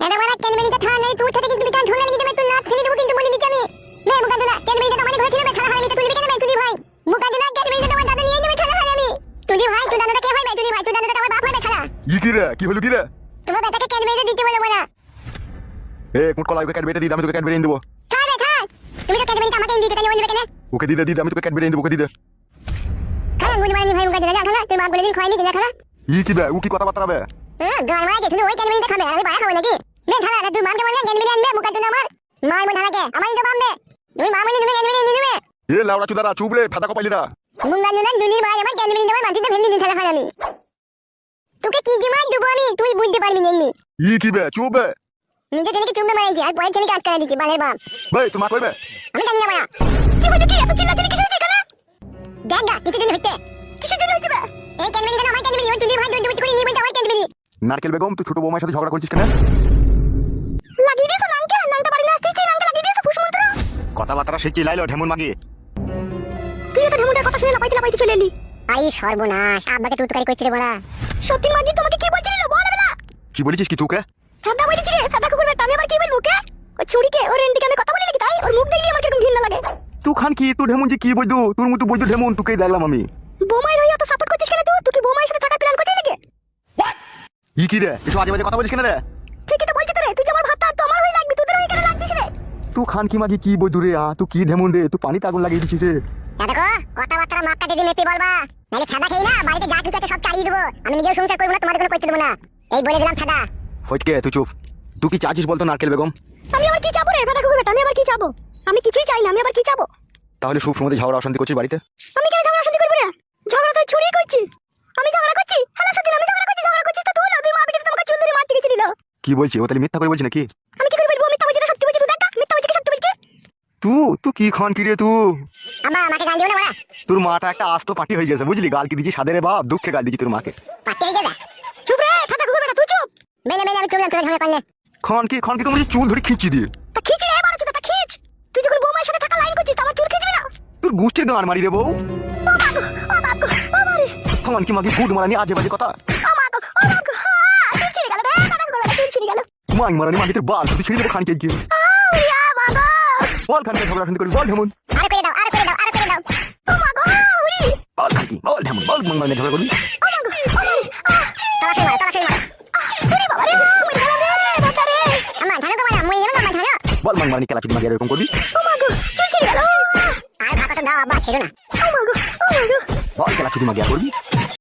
বলা কেন বেরিতে থানা নেই তুই থেকে কিন্তু ঝুলে লাগিয়ে দেবে তুই না ফেলে দেবো কিন্তু বলে দিচ্ছি আমি। নে মুখা দুলা কেন বেরিতে তো মানে ধরেছিল বে থানা হারামি তো তুই কেন তুই ভাই। মুখা দুলা কেন বেরিতে তোমার দাদা নিয়ে যাবে থানা হারামি। তুই ভাই তুই দাদাটা কে হইবে তুই ভাই তুই দাদাটা আমার বাপ হইবে থানা ই কি রে কি হলো কি রে? তোমার বেটাকে কেন দিতে বলে বলা। এ কোট কলা ওকে ক্যাডবেরি দিই আমি তোকে ক্যাডবেরি এনে দেবো। থাক বে থাক তুমি তো কেন বেরিতে আমাকে দিতে কেন বলবে কেন? ওকে দিদে দিদে আমি তোকে ক্যাডবেরি এনে দেবো ওকে দিদে খালা গুনি মাইনি ভাই মুখা যা খালা তুই মা বলে দিন খাইনি দিলা খালা ই কি বে ও কি কথাবার্তা বে? হ্যাঁ গায় মারা গেছিল ওই কেন বেরিতে খাবে আমি পায়া খাব নাকি? থালা না তুই মাকে আনবে আমার। মার তো বামবে তুমি মা বলে তুমি কেন বেরিয়ে নিয়ে নেবে। এ লাউড়া চুদারা চুপ রে ফাটা কপালি না। মুঙ্গা নুনা দুনির মার আমার কেন বেরিয়ে দেবে মাটিতে ফেলে দিন আমি তোকে কি দিমাগ দেবো আমি? তুই বুঝতে পারবি না ই কি বে চুপ বে। নিজে ছেলেকে চুমবে মারাইছি আর পরের ছেলেকে আটকা দিচ্ছি বালের বাপ। তুই মা কইবে আমি জানি না মায়া। কি বলছো কি? এত চিল্লা চিল্লি কিসের হচ্ছে এখানে? দেখ গা কিছু দিন হচ্ছে। কিসের জন্য হচ্ছে বে? এই কেন? আমার কেন বেরিয়ে তুই ভাই দুই করে নিয়ে বলতে আমার কেন বেরিয়ে নারকেল বেগম তুই ছোট বৌমার সাথে ঝগড়া করছিস কেন? কথাবার্তা সে চিলাইলো ঢেমন মাগি? তুই তো ঢেমুটার কথা শুনে লাপাইতে লাপাইতে চলে এলি। আই সর্বনাশ আব্বাকে তুতকারি করছিস রে বড়া সত্যি মাগি তোমাকে কি বলছিল বল বেলা। কি বলেছিস কি তোকে? ফাদা বলেছি রে ফাদা কুকুর বেটা আমি আবার কি বলব কে? ওই ছুরিকে ওর এন্টিকে আমি কথা বলে নাকি তাই? ওর মুখ দেখলি আমার কীরকম ঘৃণা লাগে। তুই খান কি? তুই ঢেমন যে কি বইদু তোর মতো বইদু ঢেমন তোকেই দেখলাম আমি। বোমাই রই এত সাপোর্ট করছিস কেন তুই? তুই কি বোমাইয়ের সাথে থাকার প্ল্যান করছিস নাকি? ই কি রে? আজে বাজে কথা বলিস কেন রে ঠিকই তো বলছিস তো রে তুই যে আমার ভাতটা তো আমার হয়ে লাগবি তোদের হয়ে কেন লাগছিস তুই খান কি মাগি কি বইদু রে আ তুই কি ঢেমন রে তুই পানিতে আগুন লাগিয়ে দিছিস রে দেখো কথাবার্তা মাপ কাটে মেপি বলবা নাহলে ফাদা খেয়ে না বাড়িতে যা কিছু আছে সব চালিয়ে দেবো। আমি নিজেও সংসার করব না তোমাদের কোনো করতে দেবো না। এই বলে দিলাম ফাদা। ফটকে তুই চুপ। তুই কি চাচ্ছিস বলতো নারকেল বেগম? আমি আবার কি চাবো রে ফাদা কুকুর আমি আবার কি চাবো? আমি কিছুই চাই না আমি আবার কি চাবো? তাহলে সব সময় ঝগড়া অশান্তি করছিস বাড়িতে? আমি কেন ঝগড়া শান্তি করব রে? ঝগড়া তো ছুরি করছি। আমি ঝগড়া করছি? হ্যালো সত্যি আমি ঝগড়া করছি ঝগড়া করছিস তো তুই তুই মা বিটিতে তোমাকে চুল ধরে মারতে গেছিল কি বলছি? ও তাহলে মিথ্যা করে বলছি নাকি? আমি কি করে বলব মিথ্যা বলছি না সত্যি বলছি তুই দেখা মিথ্যা বলছি কি সত্যি বলছি তুই কি খান কি রে তুই আম্মা আমাকে গাল দিও না বড়া। তোর মাটা একটা আস্ত পাটি হয়ে গেছে বুঝলি? গাল কি দিচ্ছি সাদের বাপ দুঃখে গাল তোর মাকে। পাতে গেলে চুপ রে ফাদা কুকুর বেটা তুই চুপ। বেলে বেলে আমি চুপ না ঝগড়া করলে খান কি খান কি চুল ধরে খিঁচি দিয়ে? তা খিচ রে এবার চুপ তা খিচ। তুই যখন বৌমার সাথে থাকা লাইন করছিস আমার চুল খিচবি না? তোর গুষ্টির গান মারি রে বউ। ও বাবু ও বাবু ও মারি খান কি মাগি মারানি আজে বাজে কথা? ও মাগো ও মাগো চুল ছিঁড়ে গেল রে ফাদা কুকুর চুল ছিঁড়ে গেল। মাই মারানি মাগি তোর বাল তুই ছিঁড়ে গিয়ে। বল খানকে ঝগড়া অশান্তি করি বল ঢেমন আরে করে দাও আরে করে দাও আরে করে দাও। ও মাগো উড়ি। বল খানকি বল ঢেমন বল মাং মানে ঝগড়া করবি। ও মাগো ও মারি তাড়াতাড়ি মারো তাড়াতাড়ি মারো। উড়ি বাবা রে মরে গেল রে বাচ্চা রে। আমা ধানো তো মারা মরে গেল না ধানো বল মাং মারানি খেলা চুটি মাগি এরকম করবি। ও মাগো চুল ছিঁড়ে গেল আর ভাতা দাও আব্বা ছেড়ো না। ও মাগো ও মাগো বল খেলা চুটি মাগি আর করবি।